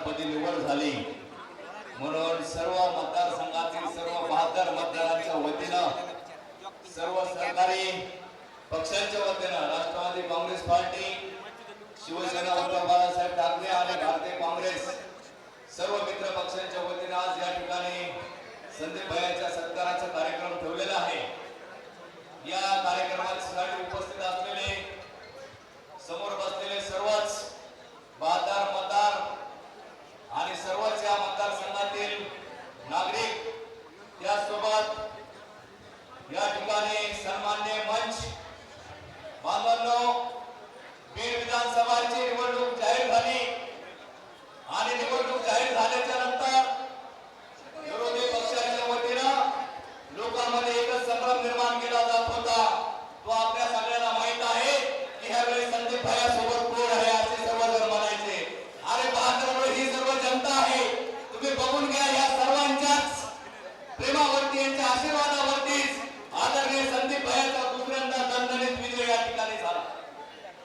पदी निवड झाली. म्हणून सर्व मतदारसंघातील सर्व बहात्तर मतदारांच्या वतीनं सर्व सरकारी पक्षांच्या वतीनं राष्ट्रवादी काँग्रेस पार्टी शिवसेना उद्धव बाळासाहेब ठाकरे आणि भारतीय काँग्रेस सर्व मित्र पक्षांच्या वतीनं आज या ठिकाणी संदीप भयाच्या सत्काराचा कार्यक्रम ठेवलेला आहे या कार्यक्रमासाठी उपस्थित असलेले समोर बसलेले सर्वच बहादार मतदार आणि सर्वच या मतदारसंघातील नागरिक त्यासोबत या ठिकाणी सन्मान्य मंच बांधवांनो बीड विधानसभाची निवडणूक जाहीर झाली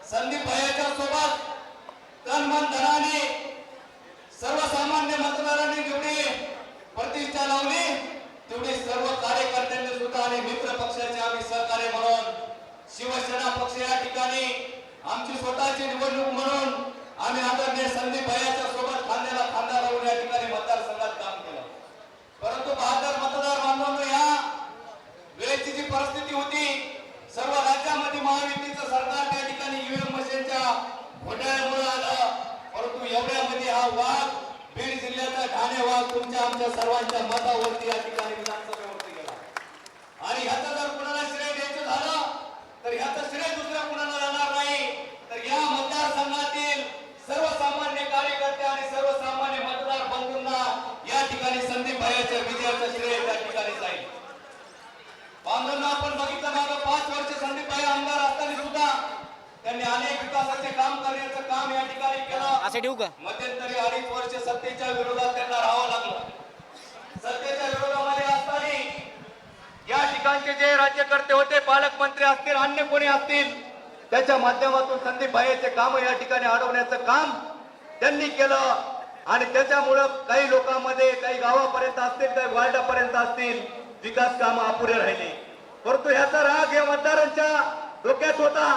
संदीप भयाच्या सोबत तन मन धनाने सर्वसामान्य मतदारांनी जेवढी प्रतिष्ठा लावली तेवढी सर्व कार्यकर्त्यांनी सुद्धा आणि मित्र पक्षाचे आम्ही सहकार्य म्हणून शिवसेना पक्ष या ठिकाणी आमची स्वतःची निवडणूक म्हणून आम्ही आदरणीय संदीप भयाच्या सोबत खांद्याला खांदा लावून या ठिकाणी मतदारसंघात काम केलं. परंतु बहादर मतदार बांधवांनो या वेळेची जी परिस्थिती होती सर्व राज्यामध्ये महायुतीचं सरकार ठिकाणी ईव्हीएम मशीनच्या घोटाळ्यामुळे आलं. परंतु एवढ्यामध्ये हा वाघ बीड जिल्ह्याचा ठाणे वाघ तुमच्या आमच्या सर्वांच्या मतावरती या ठिकाणी विधानसभेवरती गेला. आणि ह्याचं जर कुणाला श्रेय द्यायचं झालं तर ह्याचं श्रेय दुसऱ्या कुणाला जाणार नाही. तर या मतदारसंघातील सर्वसामान्य कार्यकर्ते आणि सर्वसामान्य मतदार बंधूंना या ठिकाणी संदीप भाईच्या विजयाचं श्रेय त्या ठिकाणी जाईल. बांधवांना आपण विकासाचे काम करण्याचं काम या ठिकाणी केलं. असं ठेवू का? मध्यंतरी अडीच वर्ष सत्तेच्या विरोधात त्यांना राहावं लागलं. सत्तेच्या विरोधामध्ये असताना या ठिकाणचे जे राज्यकर्ते होते पालकमंत्री असतील अन्य कोणी असतील त्याच्या माध्यमातून संदीप भाईचे काम या ठिकाणी अडवण्याचं काम त्यांनी केलं. आणि त्याच्यामुळं काही लोकांमध्ये काही गावापर्यंत असतील काही वार्डापर्यंत असतील विकास कामं अपुरे राहिले. परंतु ह्याचा राग या मतदारांच्या डोक्यात होता.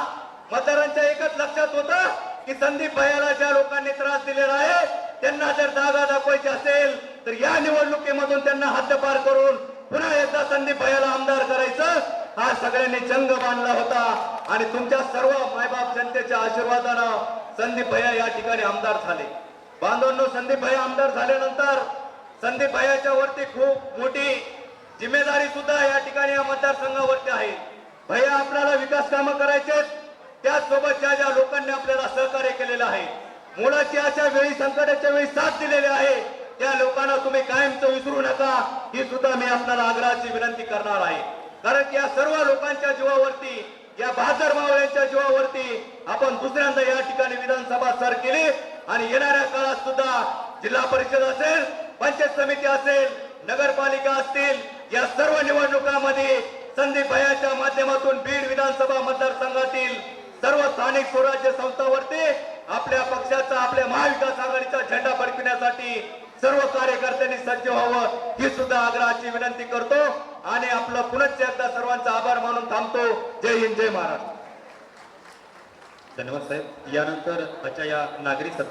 मतदारांच्या एकच लक्षात होता की संदीप भैयाला ज्या लोकांनी त्रास दिलेला आहे त्यांना जर जागा दाखवायची असेल तर या निवडणुकीमधून त्यांना हद्दपार करून पुन्हा एकदा संदीप भैयाला आमदार करायचं. हा सगळ्यांनी जंग बांधला होता. आणि तुमच्या सर्व मायबाप जनतेच्या आशीर्वादानं संदीप भैया या ठिकाणी आमदार झाले. बांधवांनो संदीप भैया आमदार झाल्यानंतर संदीप भैयाच्या वरती खूप मोठी जिम्मेदारी सुद्धा या ठिकाणी या मतदारसंघावरती आहे. भैया आपल्याला विकास कामं करायचे त्याचसोबत ज्या ज्या लोकांनी आपल्याला सहकार्य केलेलं आहे मुळाची अशा वेळी संकटाच्या वेळी साथ दिलेली आहे त्या लोकांना तुम्ही कायमचं विसरू नका ही सुद्धा मी आपल्याला आग्रहाची विनंती करणार आहे. कारण की या सर्व लोकांच्या जीवावरती या बहादर मावळ्यांच्या जीवावरती आपण दुसऱ्यांदा या ठिकाणी विधानसभा सर केली आणि येणाऱ्या काळात सुद्धा जिल्हा परिषद असेल पंचायत समिती असेल नगरपालिका असतील या सर्व निवडणुकांमध्ये संदीप भयाच्या माध्यमातून बीड विधानसभा मतदारसंघातील सर्व स्थानिक स्वराज्य संस्थांवरती आपल्या पक्षाचा आपल्या महाविकास आघाडीचा झेंडा फडकण्यासाठी सर्व कार्यकर्त्यांनी सज्ज व्हावं ही सुद्धा आग्रहाची विनंती करतो आणि आपलं पुनश्च एकदा सर्वांचा आभार मानून थांबतो. जय हिंद जय महाराष्ट्र. धन्यवाद साहेब. यानंतर आजच्या या नागरिक सत्ता